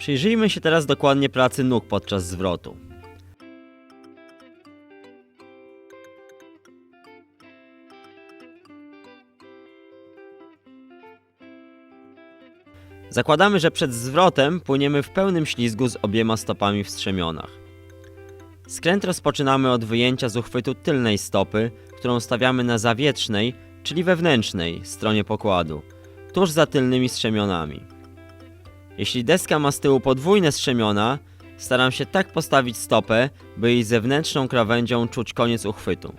Przyjrzyjmy się teraz dokładnie pracy nóg podczas zwrotu. Zakładamy, że przed zwrotem płyniemy w pełnym ślizgu z obiema stopami w strzemionach. Skręt rozpoczynamy od wyjęcia z uchwytu tylnej stopy, którą stawiamy na zawietrznej, czyli wewnętrznej stronie pokładu, tuż za tylnymi strzemionami. Jeśli deska ma z tyłu podwójne strzemiona, staram się tak postawić stopę, by jej zewnętrzną krawędzią czuć koniec uchwytu.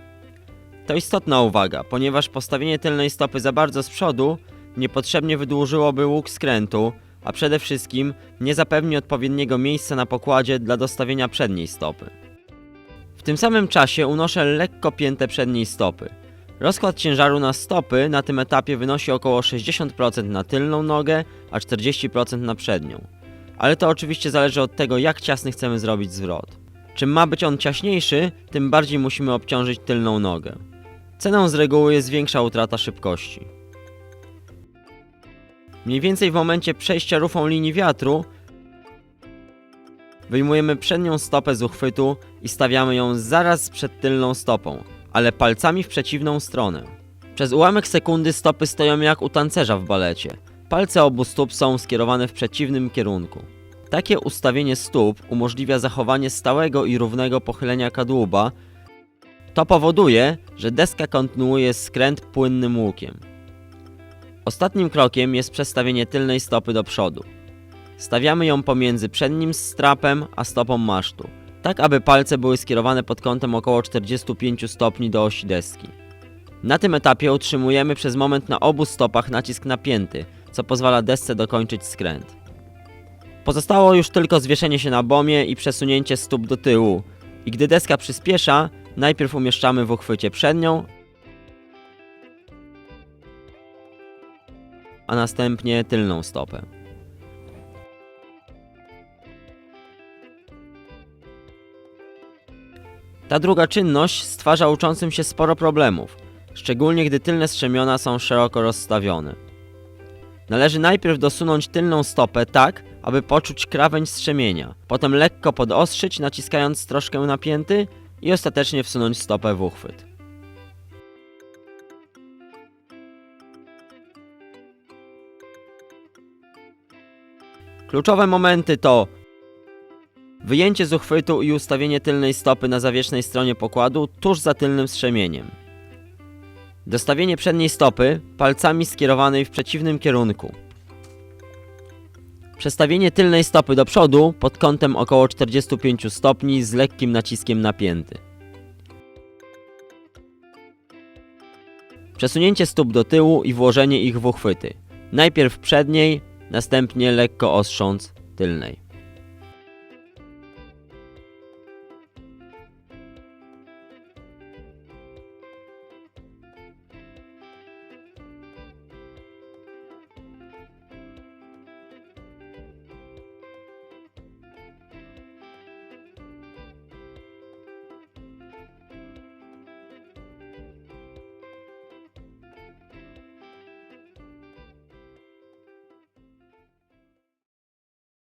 To istotna uwaga, ponieważ postawienie tylnej stopy za bardzo z przodu niepotrzebnie wydłużyłoby łuk skrętu, a przede wszystkim nie zapewni odpowiedniego miejsca na pokładzie dla dostawienia przedniej stopy. W tym samym czasie unoszę lekko piętę przedniej stopy. Rozkład ciężaru na stopy na tym etapie wynosi około 60% na tylną nogę, a 40% na przednią. Ale to oczywiście zależy od tego, jak ciasny chcemy zrobić zwrot. Czym ma być on ciaśniejszy, tym bardziej musimy obciążyć tylną nogę. Ceną z reguły jest większa utrata szybkości. Mniej więcej w momencie przejścia rufą linii wiatru wyjmujemy przednią stopę z uchwytu i stawiamy ją zaraz przed tylną stopą, ale palcami w przeciwną stronę. Przez ułamek sekundy stopy stoją jak u tancerza w balecie. Palce obu stóp są skierowane w przeciwnym kierunku. Takie ustawienie stóp umożliwia zachowanie stałego i równego pochylenia kadłuba. To powoduje, że deska kontynuuje skręt płynnym łukiem. Ostatnim krokiem jest przestawienie tylnej stopy do przodu. Stawiamy ją pomiędzy przednim strapem a stopą masztu, tak aby palce były skierowane pod kątem około 45 stopni do osi deski. Na tym etapie utrzymujemy przez moment na obu stopach nacisk napięty, co pozwala desce dokończyć skręt. Pozostało już tylko zwieszenie się na bomie i przesunięcie stóp do tyłu. I gdy deska przyspiesza, najpierw umieszczamy w uchwycie przednią, a następnie tylną stopę. Ta druga czynność stwarza uczącym się sporo problemów, szczególnie gdy tylne strzemiona są szeroko rozstawione. Należy najpierw dosunąć tylną stopę tak, aby poczuć krawędź strzemienia, potem lekko podostrzyć naciskając troszkę napięty i ostatecznie wsunąć stopę w uchwyt. Kluczowe momenty to wyjęcie z uchwytu i ustawienie tylnej stopy na zawiesznej stronie pokładu tuż za tylnym strzemieniem. Dostawienie przedniej stopy palcami skierowanej w przeciwnym kierunku. Przestawienie tylnej stopy do przodu pod kątem około 45 stopni z lekkim naciskiem napięty. Przesunięcie stóp do tyłu i włożenie ich w uchwyty. Najpierw przedniej, następnie lekko ostrząc tylnej.